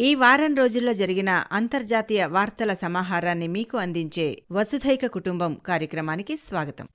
ఈ వారం రోజుల్లో జరిగిన అంతర్జాతీయ వార్తల సమాహారాన్ని మీకు అందించే వసుధైక కుటుంబం కార్యక్రమానికి స్వాగతం.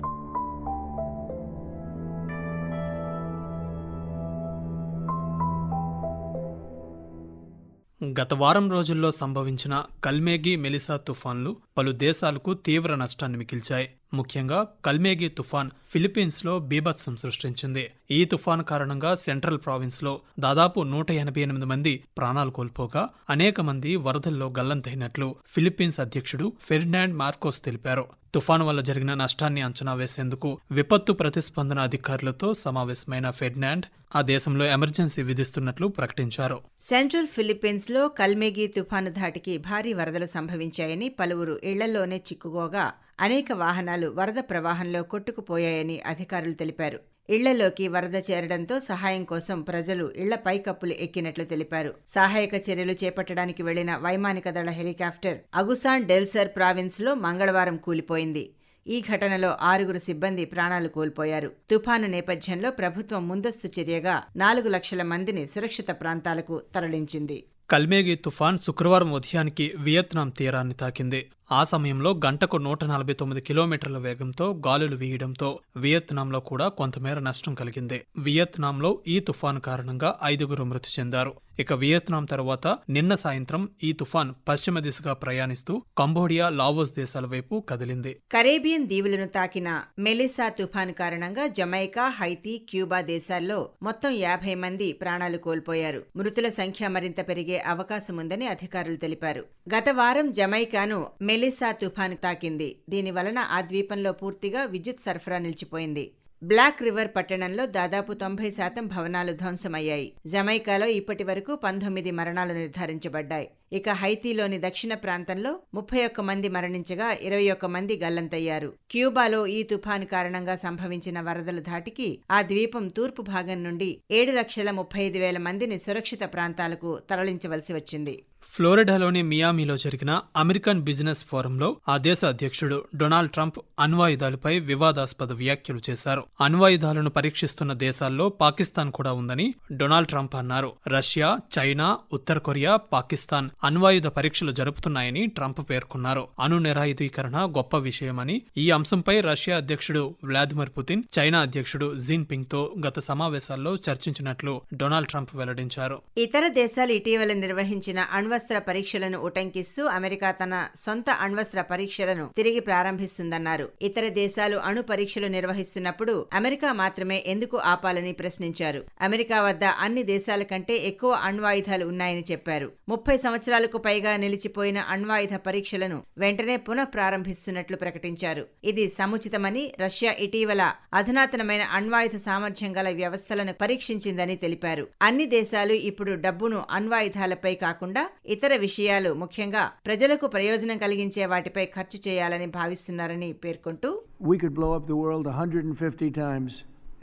గత వారం రోజుల్లో సంభవించిన కల్మేగి మెలిసా తుఫాన్లు పలు దేశాలకు తీవ్ర నష్టాన్ని మిగిల్చాయి. ముఖ్యంగా కల్మేగి తుఫాన్ ఫిలిప్పీన్స్లో బీభత్సం సృష్టించింది. ఈ తుఫాన్ కారణంగా సెంట్రల్ ప్రావిన్స్లో దాదాపు నూట ఎనభై ఎనిమిది మంది ప్రాణాలు కోల్పోగా అనేక మంది వరదల్లో గల్లంతైనట్లు ఫిలిప్పీన్స్ అధ్యక్షుడు ఫెర్నాండ్ మార్కోస్ తెలిపారు. తుఫాను వల్ల జరిగిన నష్టాన్ని అంచనా వేసేందుకు విపత్తు ప్రతిస్పందన అధికారులతో సమావేశమైన ఫెర్నాండ్ ఆ దేశంలో ఎమర్జెన్సీ విధిస్తున్నట్లు ప్రకటించారు. సెంట్రల్ ఫిలిప్పీన్స్లో కల్మేగి తుఫాను ధాటికి భారీ వరదలు సంభవించాయని పలువురు ఇళ్ళలోనే చిక్కుకోగా అనేక వాహనాలు వరద ప్రవాహంలో కొట్టుకుపోయాయని అధికారులు తెలిపారు. ఇళ్ళలోకి వరద చేరడంతో సహాయం కోసం ప్రజలు ఇళ్ళ పైకప్పులు ఎక్కినట్లు తెలిపారు. సహాయక చర్యలు చేపట్టడానికి వెళ్ళిన వైమానిక దళ హెలికాప్టర్ అగుసాన్ డెల్సర్ ప్రావిన్స్లో మంగళవారం కూలిపోయింది. ఈ ఘటనలో ఆరుగురు సిబ్బంది ప్రాణాలు కోల్పోయారు. తుఫాను నేపథ్యంలో ప్రభుత్వం ముందస్తు చర్యగా నాలుగు లక్షల మందిని సురక్షిత ప్రాంతాలకు తరలించింది. కల్మేగి తుఫాన్ శుక్రవారం ఉదయానికి వియత్నాం తీరాన్ని తాకింది. ఆ సమయంలో గంటకు నూట నలభై తొమ్మిది కిలోమీటర్ల వేగంతో గాలులు వీయడంతో వియత్నాంలో కూడా కొంతమేర నష్టం కలిగింది. వియత్నాంలో ఈ తుఫాను కారణంగా ఐదుగురు మృతి చెందారు. ఇక వియత్నాం తర్వాత నిన్న సాయంత్రం ఈ తుఫాన్ పశ్చిమ దిశగా ప్రయాణిస్తూ కంబోడియా లావోస్ దేశాల వైపు కదిలింది. కరేబియన్ దీవులను తాకిన మెలిసా తుఫాను కారణంగా జమైకా హైతీ క్యూబా దేశాల్లో మొత్తం యాభై మంది ప్రాణాలు కోల్పోయారు. మృతుల సంఖ్య మరింత పెరిగే అవకాశముందని అధికారులు తెలిపారు. గత వారం జమైకాను మెలిసా తుఫాను తాకింది. దీని వలన ఆ ద్వీపంలో పూర్తిగా విద్యుత్ సరఫరా నిలిచిపోయింది. బ్లాక్ రివర్ పట్టణంలో దాదాపు తొంభై శాతం భవనాలు ధ్వంసమయ్యాయి. జమైకాలో ఇప్పటి వరకు పంతొమ్మిది మరణాలు నిర్ధారించబడ్డాయి. ఇక హైతీలోని దక్షిణ ప్రాంతంలో ముప్పై ఒక్క మంది మరణించగా ఇరవై ఒక్క మంది గల్లంతయ్యారు. క్యూబాలో ఈ తుఫాను కారణంగా సంభవించిన వరదల ధాటికి ఆ ద్వీపం తూర్పు భాగం నుండి ఏడు లక్షల ముప్పై ఐదు వేల మందిని సురక్షిత ప్రాంతాలకు తరలించవలసి వచ్చింది. ఫ్లోరిడాలోని మియామిలో జరిగిన అమెరికన్ బిజినెస్ ఫోరంలో ఆ దేశ అధ్యక్షుడు డొనాల్డ్ ట్రంప్ అణ్వాయుధాలపై వివాదాస్పద వ్యాఖ్యలు చేశారు. అణ్వాయుధాలను పరీక్షిస్తున్న దేశాల్లో పాకిస్తాన్ కూడా ఉందని డొనాల్డ్ ట్రంప్ అన్నారు. రష్యా చైనా ఉత్తర కొరియా పాకిస్తాన్ అణ్వాయుధ పరీక్షలు జరుపుతున్నాయని ట్రంప్ పేర్కొన్నారు. అణు నిరాయుధీకరణ గొప్ప విషయమని ఈ అంశంపై రష్యా అధ్యక్షుడు వ్లాదిమిర్ పుతిన్ చైనా అధ్యక్షుడు జీన్ పింగ్తో గత సమావేశాల్లో చర్చించినట్లు డొనాల్డ్ ట్రంప్ వెల్లడించారు. ఇతర దేశాలు ఇటీవల నిర్వహించిన అణ్వస్త్ర పరీక్షలను ఉటంకిస్తూ అమెరికా తన సొంత అణ్వస్త్ర పరీక్షలను తిరిగి ప్రారంభిస్తుందన్నారు. ఇతర దేశాలు అణు పరీక్షలు నిర్వహిస్తున్నప్పుడు అమెరికా మాత్రమే ఎందుకు ఆపాలని ప్రశ్నించారు. అమెరికా వద్ద అన్ని దేశాల కంటే ఎక్కువ అణ్వాయుధాలు ఉన్నాయని చెప్పారు. ముప్పై సంవత్సరాలకు పైగా నిలిచిపోయిన అణ్వాయుధ పరీక్షలను వెంటనే పునః ప్రారంభిస్తున్నట్లు ప్రకటించారు. ఇది సముచితమని రష్యా ఇటీవల అధునాతనమైన అణ్వాయుధ సామర్థ్యం గల వ్యవస్థలను పరీక్షించిందని తెలిపారు. అన్ని దేశాలు ఇప్పుడు డబ్బును అణ్వాయుధాలపై కాకుండా ఇతర విషయాలు ముఖ్యంగా ప్రజలకు ప్రయోజనం కలిగించే వాటిపై ఖర్చు చేయాలని భావిస్తున్నారని పేర్కొంటూ We could blow up the world 150 times.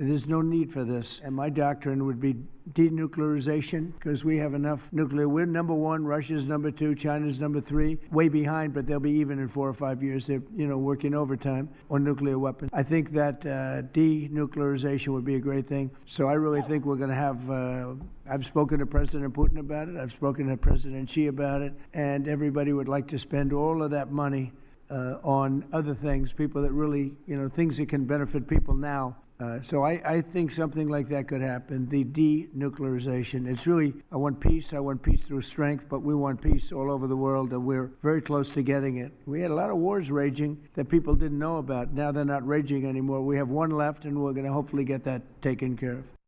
There's no need for this. And my doctrine would be denuclearization because we have enough nuclear. We're number one, Russia's number two, China's number three, way behind, but they'll be even in four or five years. They're, you know, working overtime on nuclear weapons. I think that uh, denuclearization would be a great thing. So I really think we're going to have. Uh, I've spoken to President Putin about it. I've spoken to President Xi about it, and everybody would like to spend all of that money uh, on other things, people that really, you know, things that can benefit people now. Uh, so I, I think something like that could happen. The denuclearization. It's really I want peace. I want peace through strength, but we want peace all over the world, and we're very close to getting it. We had a lot of wars raging that people didn't know about. Now they're not raging anymore. We have one left, and we're going to hopefully get that taken care of.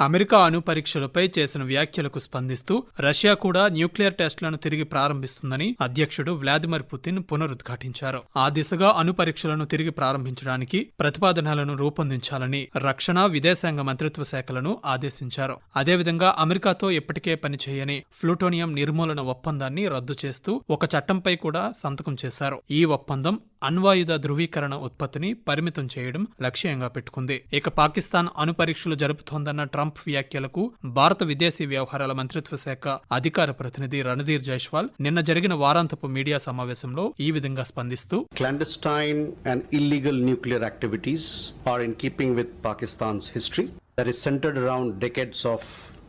America అణు పరీక్షలపై చేసిన వ్యాఖ్యలకు స్పందిస్తూ Russia కూడా nuclear టెస్టులను తిరిగి ప్రారంభిస్తుందని అధ్యక్షుడు Vladimir Putin పునరుద్ఘాటించారు. ఆ దిశగా అణు పరీక్షలను తిరిగి ప్రారంభించడానికి ప్రతిపాదనలను రూపొందించాలని రక్షణ విదేశాంగ మంత్రిత్వ శాఖలను ఆదేశించారు. అదేవిధంగా అమెరికాతో ఇప్పటికే పనిచేయని ప్లూటోనియం నిర్మూలన ఒప్పందాన్ని రద్దు చేస్తూ ఒక చట్టంపై కూడా సంతకం చేశారు. ఈ ఒప్పందం అణ్వాయుధ ధృవీకరణ ఉత్పత్తిని పరిమితం చేయడం లక్ష్యంగా పెట్టుకుంది. ఇక పాకిస్తాన్ అణుపరీక్షలు జరుపుతోందన్న ట్రంప్ వ్యాఖ్యలకు భారత విదేశీ వ్యవహారాల మంత్రిత్వ శాఖ అధికార ప్రతినిధి రణధీర్ జైష్వాల్ నిన్న జరిగిన వారాంతపు మీడియా సమావేశంలో ఈ విధంగా స్పందిస్తూ clandestine and illegal nuclear activities are in keeping with Pakistan's history they're centered around decades of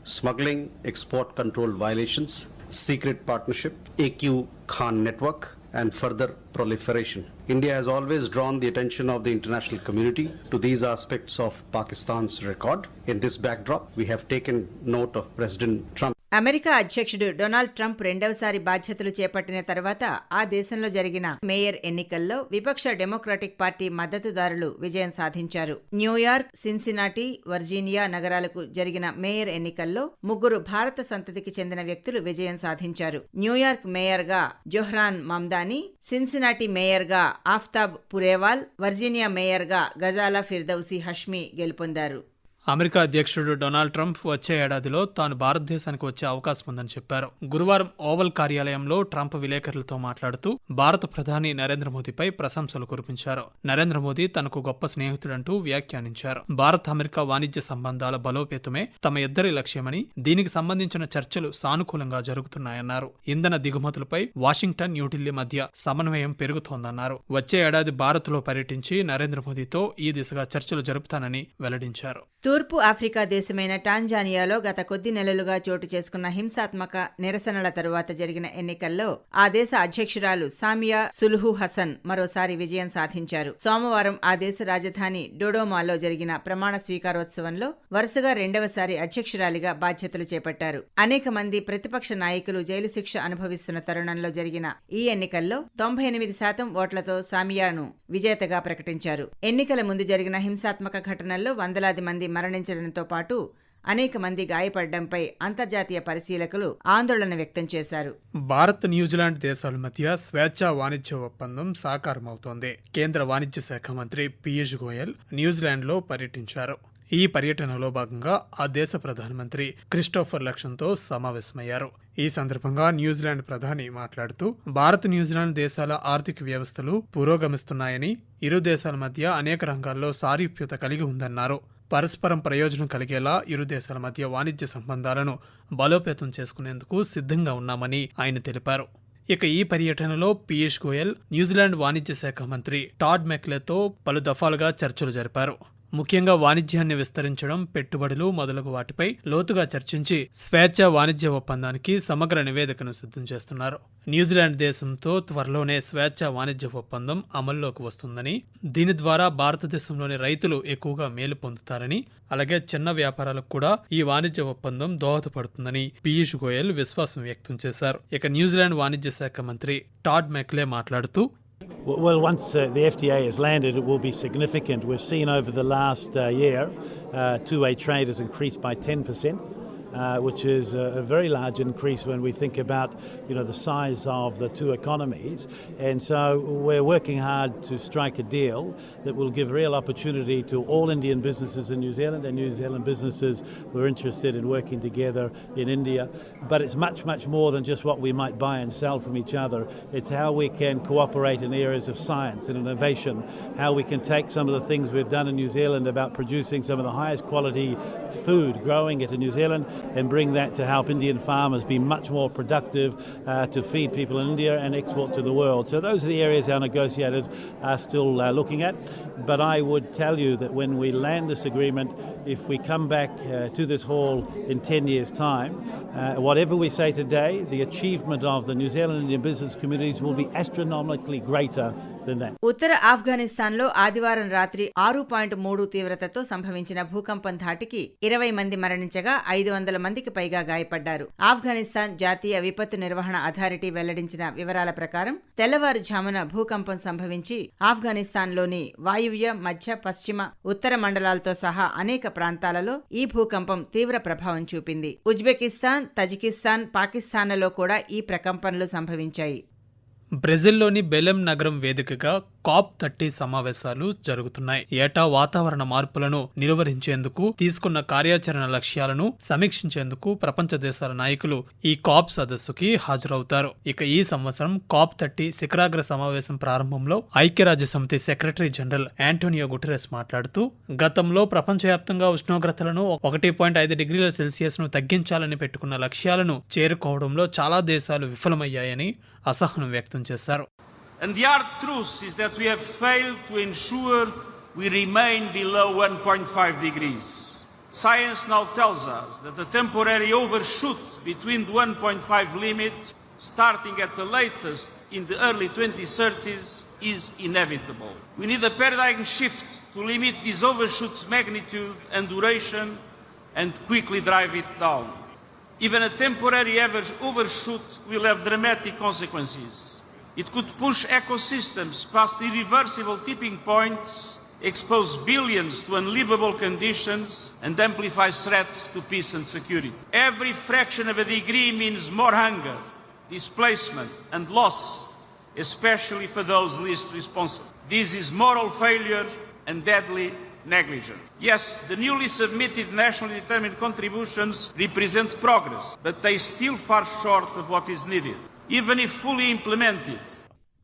smuggling export control violations secret partnership A Q Khan network and further proliferation. India has always drawn the attention of the international community to these aspects of Pakistan's record. In this backdrop, we have taken note of President Trump. America అధ్యక్షుడు Donald Trump రెండవసారి బాధ్యతలు చేపట్టిన తర్వాత ఆ దేశంలో జరిగిన mayor ఎన్నికల్లో విపక్ష డెమోక్రాటిక్ పార్టీ మద్దతుదారులు విజయం సాధించారు. న్యూయార్క్ సిన్సినాటి వర్జీనియా నగరాలకు జరిగిన మేయర్ ఎన్నికల్లో ముగ్గురు భారత సంతతికి చెందిన వ్యక్తులు విజయం సాధించారు. న్యూయార్క్ మేయర్గా జొహ్రాన్ మమ్దాని సిన్సినాటి మేయర్గా ఆఫ్తాబ్ పురేవాల్ వర్జీనియా మేయర్గా గజాలా ఫిర్దౌసి హష్మి గెలుపొందారు. అమెరికా అధ్యక్షుడు డొనాల్డ్ ట్రంప్ వచ్చే ఏడాదిలో తాను భారతదేశానికి వచ్చే అవకాశం ఉందని చెప్పారు. గురువారం ఓవల్ కార్యాలయంలో ట్రంప్ విలేకరులతో మాట్లాడుతూ భారత ప్రధాని నరేంద్ర మోదీపై ప్రశంసలు కురిపించారు. నరేంద్ర మోదీ తనకు గొప్ప స్నేహితుడంటూ వ్యాఖ్యానించారు. భారత్ అమెరికా వాణిజ్య సంబంధాల బలోపేతమే తమ ఇద్దరి లక్ష్యమని దీనికి సంబంధించిన చర్చలు సానుకూలంగా జరుగుతున్నాయన్నారు. ఇంధన దిగుమతులపై వాషింగ్టన్ న్యూఢిల్లీ మధ్య సమన్వయం పెరుగుతోందన్నారు. వచ్చే ఏడాది భారత్లో పర్యటించి నరేంద్ర మోదీతో ఈ దిశగా చర్చలు జరుపుతానని వెల్లడించారు. తూర్పు ఆఫ్రికా దేశమైన టాంజానియాలో గత కొద్ది నెలలుగా చోటు చేసుకున్న హింసాత్మక నిరసనల తరువాత జరిగిన ఎన్నికల్లో ఆ దేశ అధ్యక్షురాలు సామియా సులుహు హసన్ మరోసారి విజయం సాధించారు. సోమవారం ఆ దేశ రాజధాని డోడోమాలో జరిగిన ప్రమాణ స్వీకారోత్సవంలో వరుసగా రెండవసారి అధ్యక్షురాలిగా బాధ్యతలు చేపట్టారు. అనేక మంది ప్రతిపక్ష నాయకులు జైలు శిక్ష అనుభవిస్తున్న తరుణంలో జరిగిన ఈ ఎన్నికల్లో తొంభై ఎనిమిది శాతం ఓట్లతో సామియాను విజేతగా ప్రకటించారు. ఎన్నికల ముందు జరిగిన హింసాత్మక ఘటనల్లో వందలాది మంది మరణించడంతో పాటు అనేక మంది గాయపడడంపై అంతర్జాతీయ పరిశీలకులు ఆందోళన వ్యక్తం చేశారు. భారత్ న్యూజిలాండ్ దేశాల మధ్య స్వేచ్ఛా వాణిజ్య ఒప్పందం సాకారమవుతోంది. కేంద్ర వాణిజ్య శాఖ మంత్రి పీయూష్ గోయల్ న్యూజిలాండ్లో పర్యటించారు. ఈ పర్యటనలో భాగంగా ఆ దేశ ప్రధానమంత్రి క్రిస్టోఫర్ లక్షన్తో సమావేశమయ్యారు. ఈ సందర్భంగా న్యూజిలాండ్ ప్రధాని మాట్లాడుతూ భారత్ న్యూజిలాండ్ దేశాల ఆర్థిక వ్యవస్థలు పురోగమిస్తున్నాయని ఇరు దేశాల మధ్య అనేక రంగాల్లో సారూప్యత కలిగి ఉందన్నారు. పరస్పరం ప్రయోజనం కలిగేలా ఇరు దేశాల మధ్య వాణిజ్య సంబంధాలను బలోపేతం చేసుకునేందుకు సిద్ధంగా ఉన్నామని ఆయన తెలిపారు. ఇక ఈ పర్యటనలో పీయూష్ గోయల్ న్యూజిలాండ్ వాణిజ్య శాఖ మంత్రి టాడ్ మెక్లెతో పలు దఫాలుగా చర్చలు జరిపారు. ముఖ్యంగా వాణిజ్యాన్ని విస్తరించడం పెట్టుబడులు మొదలగు వాటిపై లోతుగా చర్చించి స్వేచ్ఛ వాణిజ్య ఒప్పందానికి సమగ్ర నివేదికను సిద్ధం చేస్తున్నారు. న్యూజిలాండ్ దేశంతో త్వరలోనే స్వేచ్ఛ వాణిజ్య ఒప్పందం అమల్లోకి వస్తుందని దీని ద్వారా భారతదేశంలోని రైతులు ఎక్కువగా మేలు పొందుతారని అలాగే చిన్న వ్యాపారాలకు కూడా ఈ వాణిజ్య ఒప్పందం దోహదపడుతుందని పీయూష్ గోయల్ విశ్వాసం వ్యక్తం చేశారు. ఇక న్యూజిలాండ్ వాణిజ్య శాఖ మంత్రి టాడ్ మెక్లే మాట్లాడుతూ Well, once uh, the FDA has landed, it will be significant. We've seen over the last uh, year, uh, two-way trade has increased by 10%. Uh, which is a, very large increase when we think about you know the size of the two economies. And so we're working hard to strike a deal that will give real opportunity to all Indian businesses in New Zealand and New Zealand businesses who are interested in working together in India. But it's much much more than just what we might buy and sell from each other. It's how we can cooperate in areas of science and innovation how we can take some of the things we've done in New Zealand about producing some of the highest quality food growing it in New Zealand and bring that to help Indian farmers be much more productive uh, to feed people in India and export to the world. So those are the areas our negotiators are still uh, looking at. But I would tell you that when we land this agreement, if we come back uh, to this hall in 10 years' time, uh, whatever we say today, the achievement of the New Zealand Indian business communities will be astronomically greater ఉత్తర ఆఫ్ఘనిస్తాన్ ఉత్తర ఆఫ్ఘనిస్తాన్లో ఆదివారం రాత్రి ఆరు point మూడు తీవ్రతతో సంభవించిన భూకంపం ధాటికి ఇరవై మంది మరణించగా ఐదు వందల మందికి పైగా గాయపడ్డారు. ఆఫ్ఘనిస్తాన్ జాతీయ విపత్తు నిర్వహణ అథారిటీ వెల్లడించిన వివరాల ప్రకారం తెల్లవారుజామున భూకంపం సంభవించి ఆఫ్ఘనిస్తాన్లోని వాయువ్య మధ్య పశ్చిమ ఉత్తర మండలాలతో సహా అనేక ప్రాంతాలలో ఈ భూకంపం తీవ్ర ప్రభావం చూపింది. ఉజ్బెకిస్తాన్ తజికిస్తాన్ పాకిస్తాన్లలో కూడా ఈ ప్రకంపనలు సంభవించాయి. బ్రెజిల్లోని బెలెం నగరం వేదికగా కాప్ థర్టీ సమావేశాలు జరుగుతున్నాయి. ఏటా వాతావరణ మార్పులను నిలువరించేందుకు తీసుకున్న కార్యాచరణ లక్ష్యాలను సమీక్షించేందుకు ప్రపంచ దేశాల నాయకులు ఈ కాప్ సదస్సుకి హాజరవుతారు. ఇక ఈ సంవత్సరం కాప్ థర్టీ శిఖరాగ్ర సమావేశం ప్రారంభంలో ఐక్యరాజ్య సమితి సెక్రటరీ జనరల్ యాంటోనియో గుటెరస్ మాట్లాడుతూ గతంలో ప్రపంచవ్యాప్తంగా ఉష్ణోగ్రతలను ఒకటి పాయింట్ ఐదు డిగ్రీల సెల్సియస్ను తగ్గించాలని పెట్టుకున్న లక్ష్యాలను చేరుకోవడంలో చాలా దేశాలు విఫలమయ్యాయని అసహనం వ్యక్తం చేశారు. And the hard truth is that we have failed to ensure we remain below 1.5 degrees. Science now tells us that the temporary overshoot between the 1.5 limit, starting at the latest in the early 2030s, is inevitable. We need a paradigm shift to limit this overshoot's magnitude and duration and quickly drive it down. Even a temporary average overshoot will have dramatic consequences. It could push ecosystems past irreversible tipping points, expose billions to unlivable conditions, and amplify threats to peace and security. Every fraction of a degree means more hunger, displacement, and loss, especially for those least responsible. This is moral failure and deadly negligence. Yes, the newly submitted nationally determined contributions represent progress, but they still far short of what is needed. Even if fully implemented,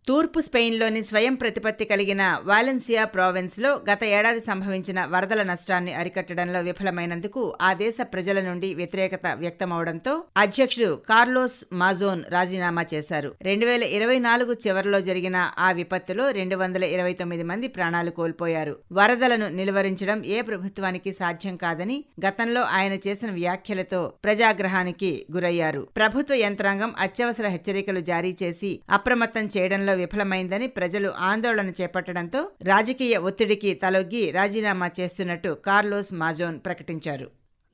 తూర్పు స్పెయిన్లోని స్వయం ప్రతిపత్తి కలిగిన Valencia ప్రావిన్స్లో గత ఏడాది సంభవించిన వరదల నష్టాన్ని అరికట్టడంలో విఫలమైనందుకు ఆ దేశ ప్రజల నుండి వ్యతిరేకత వ్యక్తమవడంతో అధ్యక్షుడు కార్లోస్ మాజోన్ రాజీనామా చేశారు. రెండు వేల ఇరవై నాలుగు చివరిలో జరిగిన ఆ విపత్తులో రెండు వందల ఇరవై తొమ్మిది మంది ప్రాణాలు కోల్పోయారు. వరదలను నిలువరించడం ఏ ప్రభుత్వానికి సాధ్యం కాదని గతంలో ఆయన చేసిన వ్యాఖ్యలతో ప్రజాగ్రహానికి గురయ్యారు. ప్రభుత్వ యంత్రాంగం అత్యవసర హెచ్చరికలు జారీ చేసి అప్రమత్తం చేయడంలో విఫలమైందని ప్రజలు ఆందోళన చేపట్టడంతో రాజకీయ ఒత్తిడికి తలొగ్గి రాజీనామా చేస్తున్నట్టు కార్లోస్ మాజోన్ ప్రకటించారు.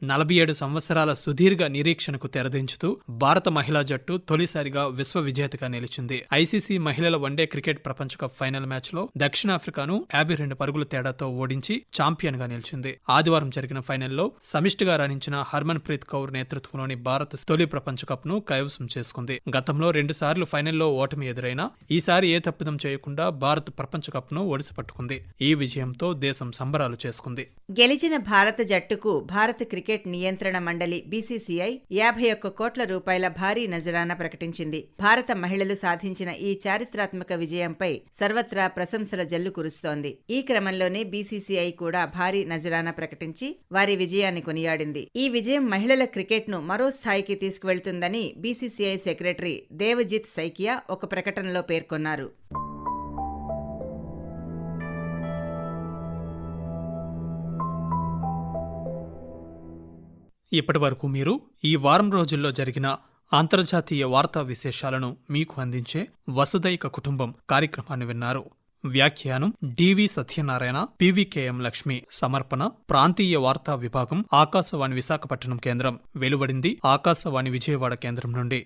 నలభై ఏడు సంవత్సరాల సుదీర్ఘ నిరీక్షణకు తెరదించుతూ భారత మహిళా జట్టు తొలిసారిగా విశ్వ విజేతగా నిలిచింది. ఐసీసీ మహిళల వన్డే క్రికెట్ ప్రపంచ కప్ ఫైనల్ మ్యాచ్లో దక్షిణాఫ్రికాను యాభై రెండు పరుగుల తేడాతో ఓడించి ఛాంపియన్గా నిలిచింది. ఆదివారం జరిగిన ఫైనల్లో సమిష్టిగా రాణించిన హర్మన్ ప్రీత్ కౌర్ నేతృత్వంలోని భారత్ తొలి ప్రపంచ కప్ను కైవసం చేసుకుంది. గతంలో రెండు సార్లు ఫైనల్లో ఓటమి ఎదురైనా ఈసారి ఏ తప్పిదం చేయకుండా భారత్ ప్రపంచ కప్ను ఒడిసి పట్టుకుంది ఈ విజయంతో దేశం సంబరాలు చేసుకుంది. గెలిచిన భారత జట్టుకు భారత క్రికెట్ క్రికెట్ నియంత్రణ మండలి బీసీసీఐ యాభై ఒక్క కోట్ల రూపాయల భారీ నజరానా ప్రకటించింది. భారత మహిళలు సాధించిన ఈ చారిత్రాత్మక విజయంపై సర్వత్రా ప్రశంసల జల్లు కురుస్తోంది. ఈ క్రమంలోనే బీసీసీఐ కూడా భారీ నజరానా ప్రకటించి వారి విజయాన్ని కొనియాడింది. ఈ విజయం మహిళల క్రికెట్ను మరో స్థాయికి తీసుకువెళ్తుందని బీసీసీఐ సెక్రటరీ దేవజిత్ సైకియా ఒక ప్రకటనలో పేర్కొన్నారు. ఇప్పటి వరకు మీరు ఈ వారం రోజుల్లో జరిగిన అంతర్జాతీయ వార్తా విశేషాలను మీకు అందించే వసుదైక కుటుంబం కార్యక్రమాన్ని విన్నారు. వ్యాఖ్యానం డివి సత్యనారాయణ పివికేఎం లక్ష్మి. సమర్పణ ప్రాంతీయ వార్తా విభాగం ఆకాశవాణి విశాఖపట్నం కేంద్రం. వెలువడింది ఆకాశవాణి విజయవాడ కేంద్రం నుండి.